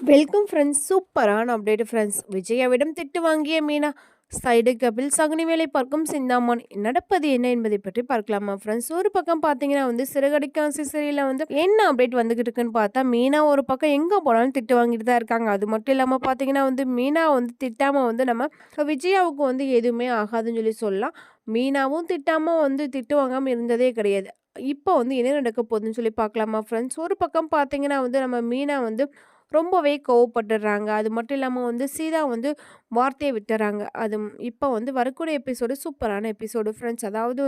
Welcome friends சூப்பரான update friends விஜயாவிடம் திட்டு வாங்கிய மீனா. சைடு கபில் சகுனி வேலை பார்க்கும் சிந்தாமன். நடப்பது என்ன என்பதை பற்றி பார்க்கலாமா ஃப்ரெண்ட்ஸ் ஒரு பக்கம் பார்த்தீங்கன்னா வந்து சிறகடிக்காசி சிறையில் வந்து என்ன அப்டேட் வந்துகிட்டு இருக்குன்னு பார்த்தா மீனா ஒரு பக்கம் எங்கே போனாலும் திட்டு வாங்கிட்டு தான் இருக்காங்க. அது மட்டும் இல்லாமல் பார்த்தீங்கன்னா வந்து மீனா வந்து திட்டாமல் வந்து நம்ம விஜயாவுக்கு வந்து எதுவுமே ஆகாதுன்னு சொல்லி சொல்லலாம். மீனாவும் திட்டாமல் வந்து திட்டு வாங்காமல் இருந்ததே கிடையாது. இப்போ வந்து என்ன நடக்க போகுதுன்னு சொல்லி பார்க்கலாமா ஃப்ரெண்ட்ஸ் ஒரு பக்கம் பார்த்தீங்கன்னா வந்து நம்ம மீனா வந்து ரொம்பவே கோவப்பட்டுடுறாங்க அது மட்டும் இல்லாமல் வந்து சீதா வந்து வார்த்தையை விட்டுறாங்க. அது இப்போ வந்து வரக்கூடிய எபிசோடு சூப்பரான எபிசோடு ஃப்ரெண்ட்ஸ் அதாவது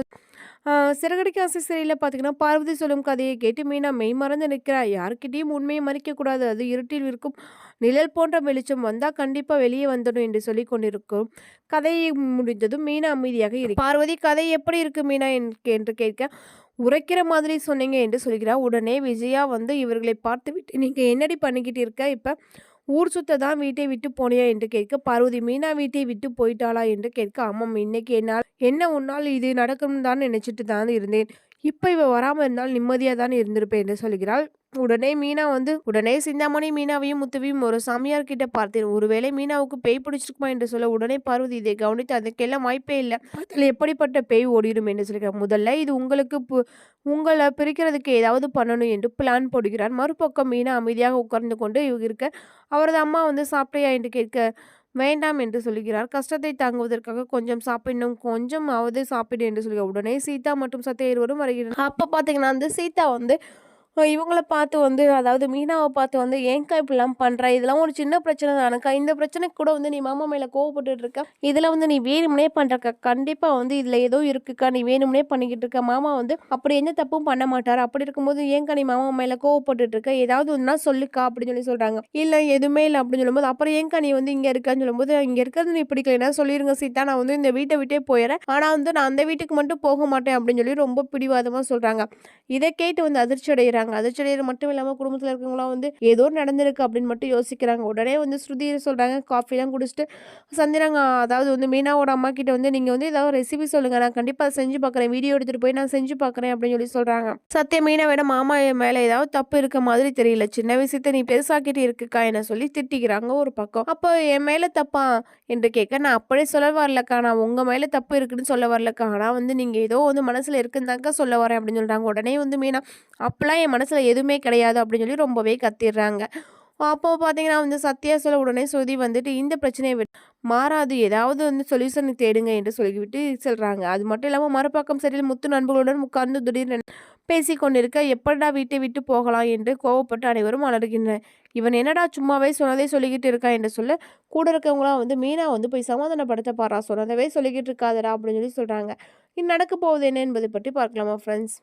சிறகடிக்க ஆசை சிறையில் பார்த்தீங்கன்னா பார்வதி சொல்லும் கதையை கேட்டு மீனா மெய் மறந்து நிற்கிறா யாருக்கிட்டேயும் உண்மையை மறிக்கக்கூடாது. அது இருட்டில் இருக்கும் நிழல் போன்ற வெளிச்சம் வந்தால் கண்டிப்பாக வெளியே வந்துடும் என்று சொல்லி கொண்டிருக்கும். கதையை முடிந்ததும் மீனா அமைதியாக இருக்கு பார்வதி கதை எப்படி இருக்கு மீனா என்று கேட்க உரைக்கிற மாதிரி சொன்னீங்க என்று சொல்கிறார் உடனே விஜயா வந்து இவர்களை பார்த்து விட்டு நீங்கள் என்னடி பண்ணிக்கிட்டு இருக்க? இப்போ ஊர் சுத்த தான் வீட்டை விட்டு போனியா? என்று கேட்க பார்வதி மீனா வீட்டை விட்டு போயிட்டாளா? என்று கேட்க ஆமாம் இன்னைக்கு என்னால் என்ன உன்னால் இது நடக்கும் தான் நினைச்சிட்டு தான் இருந்தேன். இப்போ இவ வராமல் இருந்தால் நிம்மதியாக தான் இருந்திருப்பேன் என்று சொல்கிறாள். உடனே மீனா வந்து உடனே சிந்தாமணி மீனாவையும் முத்துவையும் ஒரு சாமியார் கிட்ட பார்த்தேன். ஒருவேளை மீனாவுக்கு பேய் பிடிச்சிருக்குமா என்று சொல்ல உடனே பார்வதி இதை கவனித்து அதுக்கெல்லாம் வாய்ப்பே இல்லை. அதில் எப்படிப்பட்ட பேய் ஓடிடும்? என்று சொல்கிறார். முதல்ல இது உங்களுக்கு உங்களை பிரிக்கிறதுக்கு ஏதாவது பண்ணணும் என்று பிளான் போடுகிறார் மறுபக்கம் மீனா அமைதியாக உட்கார்ந்து கொண்டு இருக்க அவரது அம்மா வந்து சாப்பிட்டையா? என்று கேட்க வேண்டாம் என்று சொல்கிறார் கஷ்டத்தை தாங்குவதற்காக கொஞ்சம் சாப்பிடணும் கொஞ்சம் ஆவது சாப்பிடு என்று சொல்கிறார். உடனே சீதா மற்றும் சத்யா இருவரும் வருகிறார். அப்போ பார்த்தீங்கன்னா அந்த சீதா வந்து இவங்கள பார்த்து வந்து அதாவது மீனாவை பார்த்து வந்து ஏங்க்கா இப்படிலாம் பண்ணுற இதெல்லாம் ஒரு சின்ன பிரச்சனை தானக்கா? இந்த பிரச்சனைக்கு கூட வந்து நீ மாமா மேலே கோவப்பட்டு இருக்க. இதில் வந்து நீ வேணும்னே பண்ணுறக்கா கண்டிப்பாக வந்து இதில் ஏதோ இருக்குக்கா. நீ வேணும்னே பண்ணிக்கிட்டு இருக்க. மாமா வந்து அப்படி எந்த தப்பும் பண்ண மாட்டார். அப்படி இருக்கும்போது ஏன்க்கா நீ மாமா மேலே கோவப்பட்டு இருக்க? ஏதாவது ஒன்றா சொல்லுக்கா அப்படின்னு சொல்லி சொல்கிறாங்க இல்லை எதுவுமே இல்லை அப்படின்னு சொல்லும்போது அப்புறம் ஏன்க்கா நீ வந்து இங்கே இருக்கான்னு சொல்லும்போது இங்கே இருக்கிறது நீ பிடிக்கலன்னா சொல்லிடுங்க சீதா. நான் வந்து இந்த வீட்டை விட்டே போயிடுறேன் ஆனால் வந்து நான் அந்த வீட்டுக்கு மட்டும் போக மாட்டேன் அப்படின்னு சொல்லி ரொம்ப பிடிவாதமாக சொல்கிறாங்க இதை கேட்டு வந்து அதிர்ச்சி அடைகிறாங்க யோசிக்கிறாங்க அதிர்ச்சியடைகிற மட்டும் இல்லாமல் குடும்பத்தில் இருக்கவங்களாம் வந்து ஏதோ நடந்திருக்கு அப்படின்னு மட்டும் யோசிக்கிறாங்க. உடனே வந்து ஸ்ருதி சொல்கிறாங்க காஃபிலாம் குடிச்சிட்டு சந்திராங்க அதாவது வந்து மீனாவோட அம்மா கிட்ட வந்து நீங்கள் வந்து ஏதாவது ரெசிபி சொல்லுங்கள் நான் கண்டிப்பாக செஞ்சு பார்க்குறேன் வீடியோ எடுத்துகிட்டு போய் நான் செஞ்சு பார்க்குறேன் அப்படின்னு சொல்லி சொல்கிறாங்க சத்திய மீனாவோட மாமா மேலே ஏதாவது தப்பு இருக்க மாதிரி தெரியல. சின்ன விஷயத்த நீ பெருசாக்கிட்டு இருக்குக்கா என்ன சொல்லி திட்டிக்கிறாங்க ஒரு பக்கம். அப்போ என் மேலே தப்பா? என்று கேட்க நான் அப்படியே சொல்ல வரலக்கா. நான் உங்கள் மேலே தப்பு இருக்குன்னு சொல்ல வரலக்கா. ஆனால் வந்து நீங்கள் ஏதோ வந்து மனசில் இருக்குன்னு சொல்ல வரேன் அப்படின்னு சொல்கிறாங்க உடனே வந்து மீனா அப்போலாம் என் மனசில் எதுவுமே கிடையாது அப்படின்னு சொல்லி ரொம்பவே கத்திடுறாங்க அப்போது பார்த்தீங்கன்னா வந்து சத்யா சொல்ல உடனே சுதி வந்துட்டு இந்த பிரச்சனையை மாறாது ஏதாவது வந்து சொல்யூஷன் தேடுங்க என்று சொல்லிவிட்டு சொல்கிறாங்க அது மட்டும் இல்லாமல் மறுபக்கம் சரியில் முத்து நண்பர்களுடன் உட்கார்ந்து திடீர்னு பேசி கொண்டிருக்க எப்படா வீட்டை விட்டு போகலாம்? என்று கோவப்பட்டு அனைவரும் அலறுகின்றனர். இவன் என்னடா சும்மாவே சொன்னதே சொல்லிக்கிட்டு இருக்கா? என்று சொல்ல கூட இருக்கவங்களாம் வந்து மீனா வந்து போய் சமாதானப்படுத்த பாரா சொன்னதவே சொல்லிக்கிட்டு இருக்காதடா அப்படின்னு சொல்லி சொல்கிறாங்க இது நடக்க போகுது என்ன என்பதை பற்றி பார்க்கலாமா ஃப்ரெண்ட்ஸ்